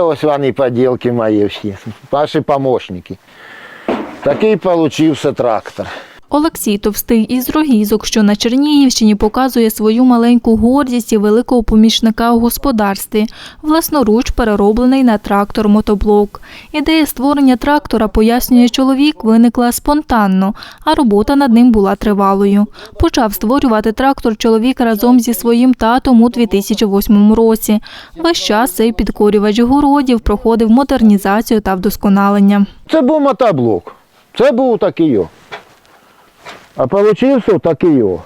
Ось вони поділки мої всі, ваші помощники. Такий получився трактор. Олексій Товстий із Рогізок, що на Чернігівщині показує свою маленьку гордість і великого помічника у господарстві, власноруч перероблений на трактор мотоблок. Ідея створення трактора, пояснює чоловік, виникла спонтанно, а робота над ним була тривалою. Почав створювати трактор чоловік разом зі своїм татом у 2008 році. Весь час цей підкорювач городів проходив модернізацію та вдосконалення. Це був мотоблок. Це був такий. А получився такий. о.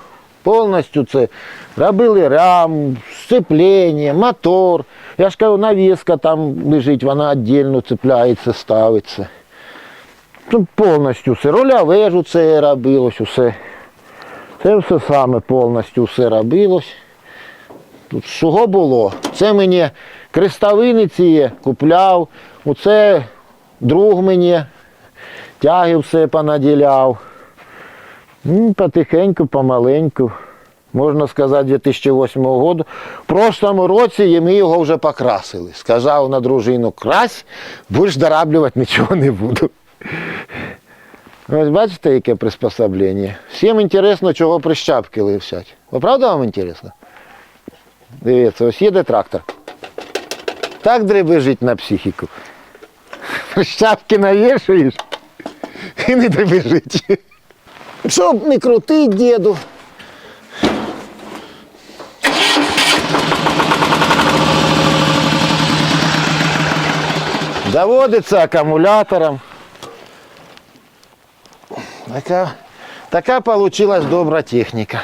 Повністю це робили рам, сцеплення, мотор. Я ж кажу, навіска там лежить, вона віддільно цепляється, ставиться. Тут повністю все. Руляве ж це робилось, усе. Це все саме повністю все робилось. Тут чого було? Це мені крестовини ці купляв, оце друг мені тяги все понаділяв. Потихеньку, помаленьку. Можна сказати, 2008 року. В прошлому році ми його вже покрасили. Сказав на дружину, крась, будеш дораблювати, нічого не буду. Ось бачите, яке приспособлення. Всім інтересно, чого прищапки висять. Ви правда вам інтересно? Дивіться, ось їде трактор. Так дребежить на психіку. Прищапки навішуєш і не дребежить. Щоб не крутить діду. Заводиться акумулятором. Така, така получилась добра техніка.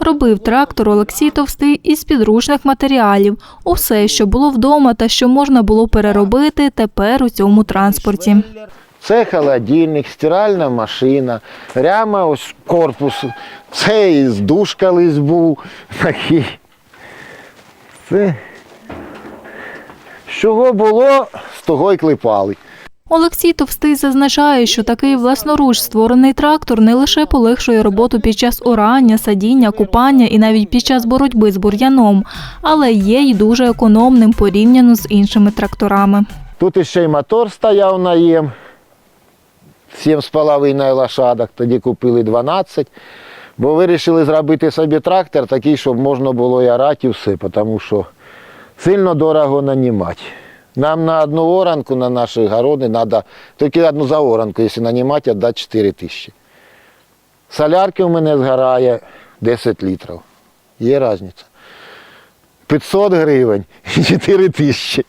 Робив трактор Олексій Товстий із підручних матеріалів. Усе, що було вдома та що можна було переробити, тепер у цьому транспорті. Це холодильник, стиральна машина, ряма ось корпус. Це із душ колись був такий. Це. З чого було, з того й клепали. Олексій Товстий зазначає, що такий власноруч створений трактор не лише полегшує роботу під час орання, садіння, купання і навіть під час боротьби з бур'яном, але є й дуже економним порівняно з іншими тракторами. Тут іще й мотор стояв на єм. 7,5 лошадок, тоді купили 12. Бо вирішили зробити собі трактор такий, щоб можна було і орати і все, тому що сильно дорого нанімати. Нам на одну оранку на наші городи треба тільки одну за оранку, якщо нанімати, віддати 4 тисячі. Солярки у мене згорає 10 літрів. Є різниця. 500 гривень і 4 тисячі.